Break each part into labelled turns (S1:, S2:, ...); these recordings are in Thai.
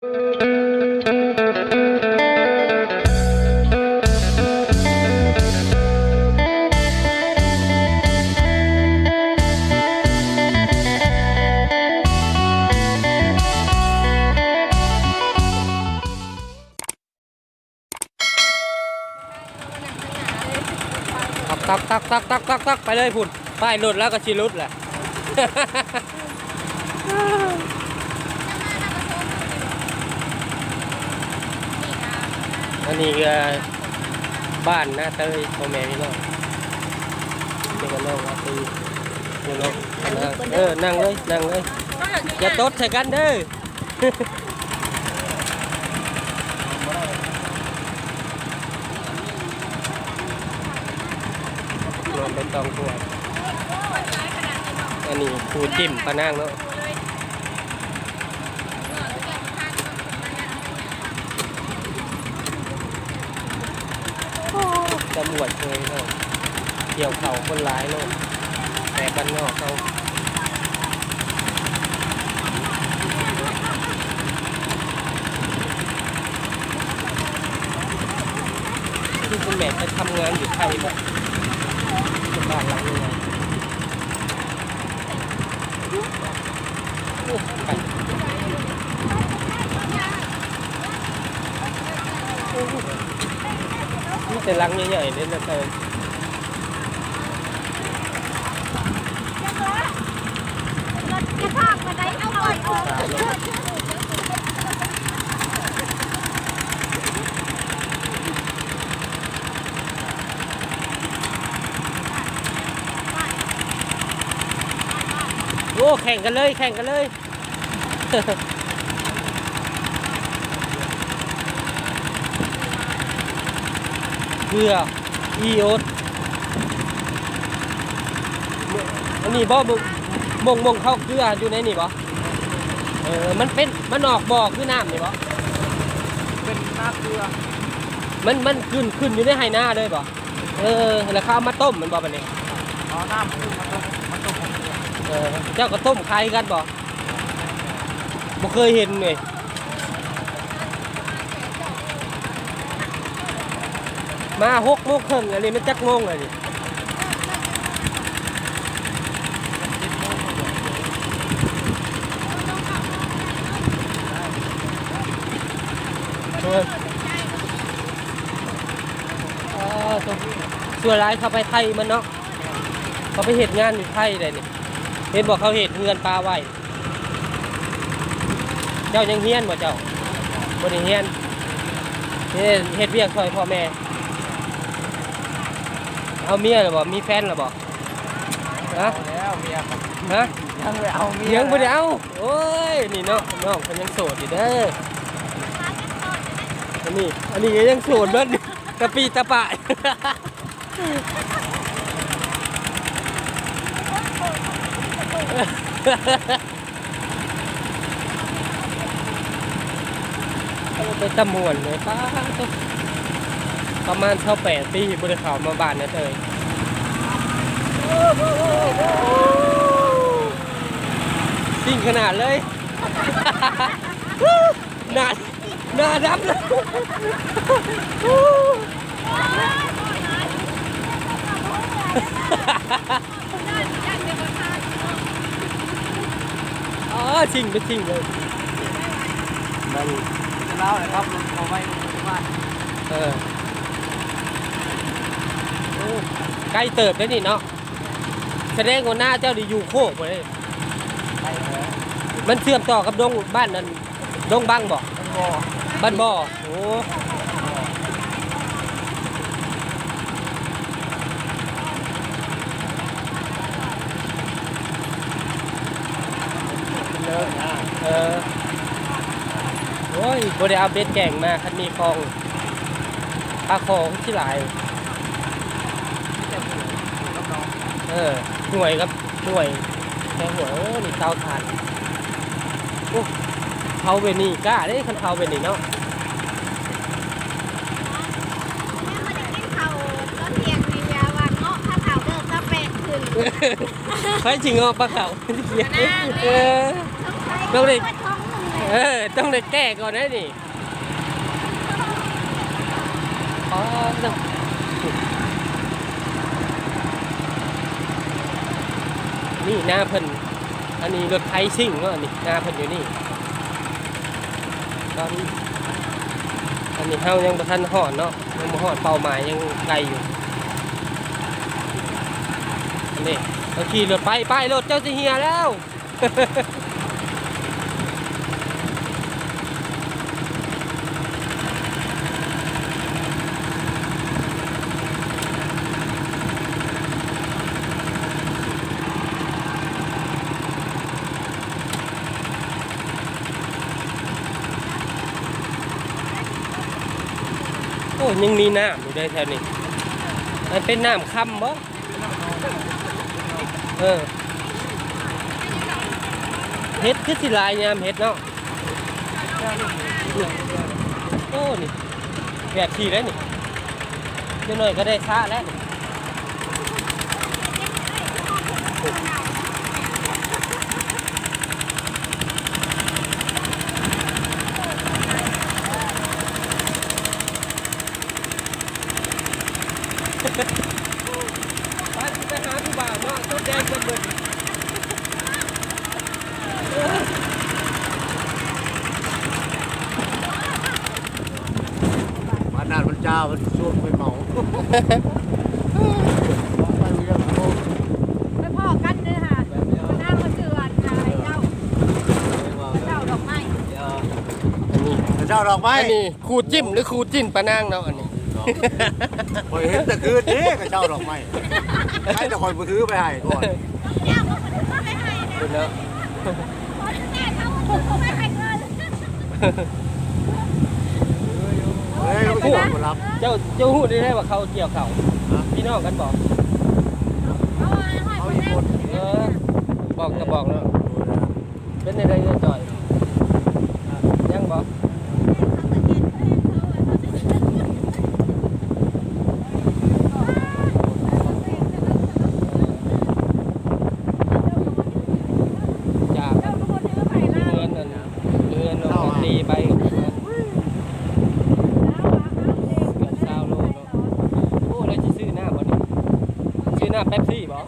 S1: ตักตักตักตักตักตักตักไปเลยพุ่นป้ายหลุดแล้วก็ชีรุดแหละ อันนี้ก็บ้านนะเตยพ่อแม่พี่น้องนี่ก็น้องอาตีนี่น้องเออนั่งเลยนั่งเลยอย่าตดใส่กันเด้อนอนเป็นตองตัวอันนี้ปูจิ้มปลานั่งเนาะ ตำรวจเคยเนาะเกี่ยวเข่าคนร้ายเนาะแต่บ้านนอกเขาที่คุณแม่ไปทำงานอยู่ไทยปะเป็นบ้านหลังยังไงโอ้ไก่โอ้ นี่แต่หลังใหญ่ๆเลยนะเธอตายแล้วโอ้แข่งกัน เลยแข่งกันเลยเพื่ออีโอสอันนี้บ่มึงมงมงเข้าเกลืออยู่ในนี่บ่เออมันเป็นมันออกบ่อคือน้ำนี่บ่
S2: เป็นหน้าเกลือ
S1: มันมันขึ้นขึ้นอยู่ในไหนาเลยบ่เออแล้วเขาเอามาต้มมันบ่บัดนี้
S2: เอาน้ำขึ้นมาต้มมาต้มของเกลือ
S1: เออเจ้าก็ต้มคล้ายกันบ่บ่เคยเห็นเลย มาหกโมงครึ่งอันนี้มันจักโมงเลยนี่เอออ่าตัวส่วนร้ายเขาไปไทยมันเนาะเขาไปเหตุงานอยู่ไทยเลยนี่เห็นบอกเขาเหตุเงินปลาไว้เจ้ายังเฮียนบ่เจ้าบ่ได้เฮียนเฮ็ดเฮ็ดเวียกช่วยพ่อแม่ เอาเมียหรือบ่มีแฟนหรือบ่ฮะ
S2: เอาแล้วเมียครับ
S1: ฮะ
S2: ยังไม่เอาเมีย
S1: ยังบ่ได้เอาโอ้ยนี่เนาะน้องเพิ่นยังโสดอยู่เด้ออันนี้อันนี้ก็ยังโสดเบิดตะปีตะปะโอ้ไปตะมวนเลยป้าตุ๊ก ประมาณเท่าแปดปีบริขาวมาบ้านนะเตยสิ่งขนาดเลยหนาหนาดับเลยอ๋อจริงเป็นจริงเลยมัน
S2: แล้วนะครับเอาไว้ที่บ้าน
S1: เออโอ้ ใกล้เติบแล้วนี่เนาะแสดงว่าหน้าเจ้าไดีอยู่โคกเลย
S2: ไปแล้ว
S1: มันเชื่อมต่อกับดงบ้านนั้นดงบังบ่
S2: มันบ่
S1: บ้านบ่อโอ้เออโอ้ยบ่ได้เอาเบ็ดแก่งมาคันมีคลองปลาคองที่หลาย
S2: จะผูกกับน้อง
S1: เออหน่วยครับหน่วยแต่หัวเออนี่เตาถ่านโอ้เผาเวนี่กล้าเด้คันเผาเวนี่เนาะใครจริงเอาปลาเขาเออน้องเด็กเอเออต้องได้แก้ก่อนนะนี่อ๋อต้องนี่ หน้าเพิ่นอันนี้รถไทยซิ่งเนาะนี่หน้าเพิ่นอยู่นี่ตอนอันนี้เฮายังบ่ทันฮอดเนาะยังบ่ฮอดเป้าหมายยังไกลอยู่อันนี้เราขี่รถไปไปรถเจ้าสิเฮียแล้ว โอ้ยังมีน้ำอยู่ได้แถวนี้มันเป็นน้ำค่ำบ่เออเฮ็ดคือสิลายยามเฮ็ดเนาะโอ้นี่แบบทีแล้วนี่เดี๋ยวหน่อยก็ได้ซ่าแล้วนี่ไปไปหาผู้บ่าวเนาะต้นแดงจะเบิด
S2: วันนั้นมันเจ้ามันช่วงไปเมา ไปเรื่องโอ้
S3: ไปพ่อกันเลยค่ะมานั่งมาเจือนนายเจ้าเจ้าดอกไม้
S1: อันนี้
S2: เจ้าดอกไม้
S1: อันนี้ครูจิ้มหรือครูจิ้นปะนางเนาะอันนี้
S2: คอยเห็นแต่คืนนี้กับเจ้าดอกไม้ให้แต่คอยมือถือไปให้ก่อน
S3: เจ้าก็มาถึงมาให้ให้
S1: ดูเนาะ
S3: พอถึงแม่เขาเขาไม่ให้เงิน
S2: เฮ้ยไม่ใช่คนรับ
S1: เจ้าเจ้าหูได้ได้ว่าเขาเกี่ยวเขาพี่น้องกันบอก
S3: เขาให้ให้
S2: เอา
S3: คน
S2: อีก
S3: แร
S2: ค
S3: ก
S2: น
S1: เออบอกก็บอกเนาะเป็นในไรเรื่องจ่อยยังบอกจาก
S3: เจ้าทุกคนถือไปแล้ว
S1: เงินนั่นเงินเราก็ตีไปเกือบเศร้าโลเนาะโอ้แล้วจะซื้อหน้าบ่เนี่ยซื้อหน้า เป๊ปซี่บ่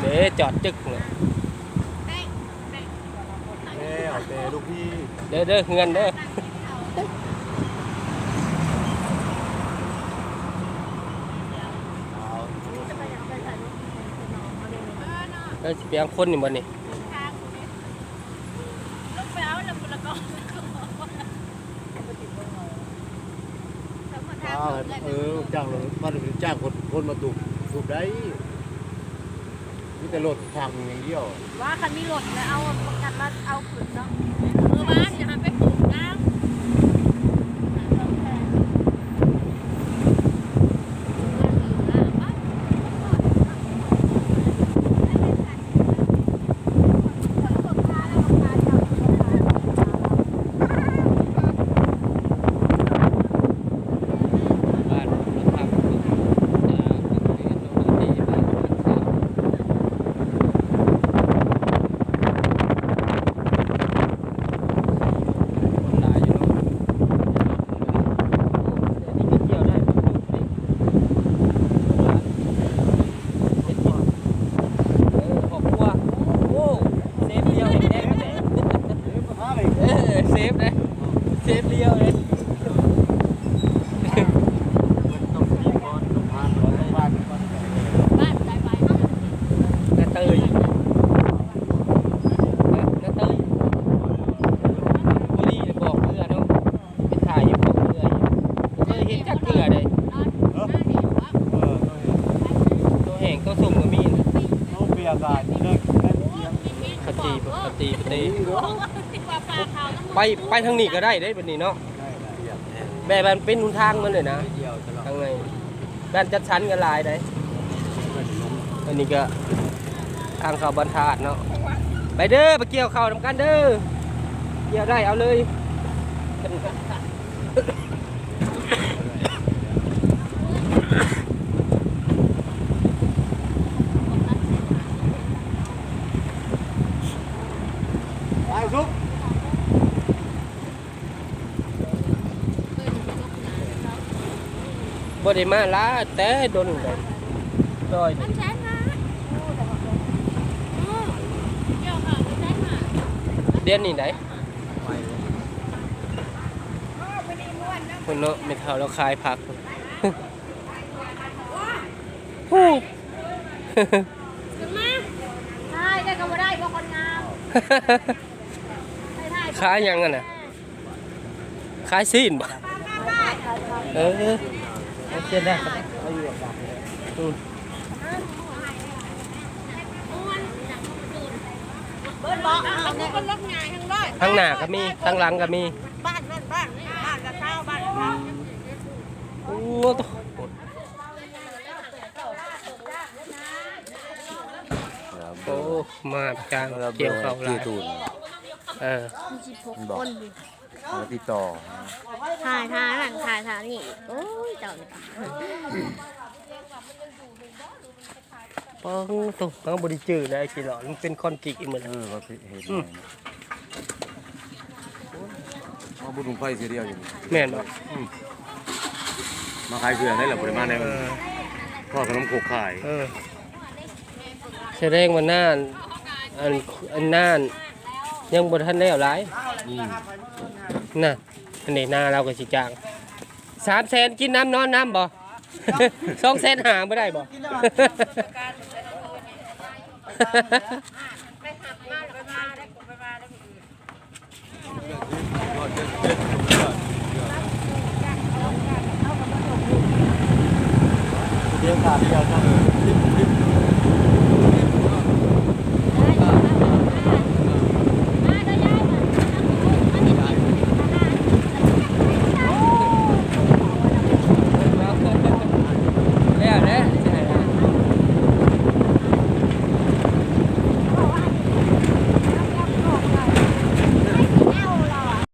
S1: เด้จอดจึกเลย
S2: เอ้เอาแต่ลูกพี่
S1: เด้อเด้อเงินเด้อ
S2: เอา
S1: แล้วสิเปียงคนนี่บ่นี่
S2: เอาเออจ้างเลยมันเจ้างคนคนมาตุกตุกได้มีแต่รถทางอย่างเดียว
S3: ว่าคันมีรถแล้วเอาประกันมาเอาขึ้นเนาะ ไป
S1: ไปทางนี้ก็ได้ได้แบบนี้เนาะแบบมันเป็นหนทางมันเลยนะทางไหนแานจัดชั้นกันลายได้อันนี้ก็ทางเขาบรรทัดเนาะไปเด้อไปเกี่ยวเข่าทำกันเด้อเกี่ยวได้เอาเลยไปซุป บ่ได้มาล้าแต่โดนเลยดอย
S3: มันแสนมาโอ้เดี๋ยวค่ะมันแสนมา
S1: เดือนนี้ไหน
S2: ไปเลย
S3: โอ้ไม่ได้ม้วนนะ
S1: คนเนาะไม่เท่าเราขายผักฮู้
S3: ขึ้นมาใช่ได้ก็บ่ได้บ่คนงามได้
S1: ขายหยังอะน่ะขายซีนบ่เออ โอเคได้ครับ
S2: เขาอยู่กับเราเลย
S1: อืม
S3: เบิ้ลบอกเอาเนี่ยก็ลกง่ายทั้งร้อย
S1: ข้างหน้าก็มีข้างหลังก็มี
S3: บ้านนั่นบ้านนี่บ้านละเท่าบ้านละเท่า
S1: โอ้ตโอ้มาจางเกี่ยวเข้าหลาย
S2: ตูน
S1: เออ
S2: บอกมาติดต่อ
S4: ถ่ายถ่ายหลังถ่ายถ่ายนี่โอ้ยเจ้านี่
S1: ป้องตรงเขาบริจืดได้สิหรอมันเป็นคอนกรีตเหมือน
S2: เออว่าเห็น
S1: อืม
S2: มาบุญลุงไฟเสียเดียวอยู่
S1: แม่นบ่
S2: มาขายเกลือได้หรอปริมาณใน
S1: เออ
S2: ทอขนมโคกขาย
S1: เออแสดงว่าน่านอันอันน่านยังบ่ทันแล้วหลาย
S2: อืม
S1: น่ะ อันนี้หน้าเราก็สิจ้างสามแสนกินน้ำนอนน้ำบ่ สองแสนหาไม่ได้บ่
S2: เดี๋ยวขาดเดียวเท่านั้น Thank you.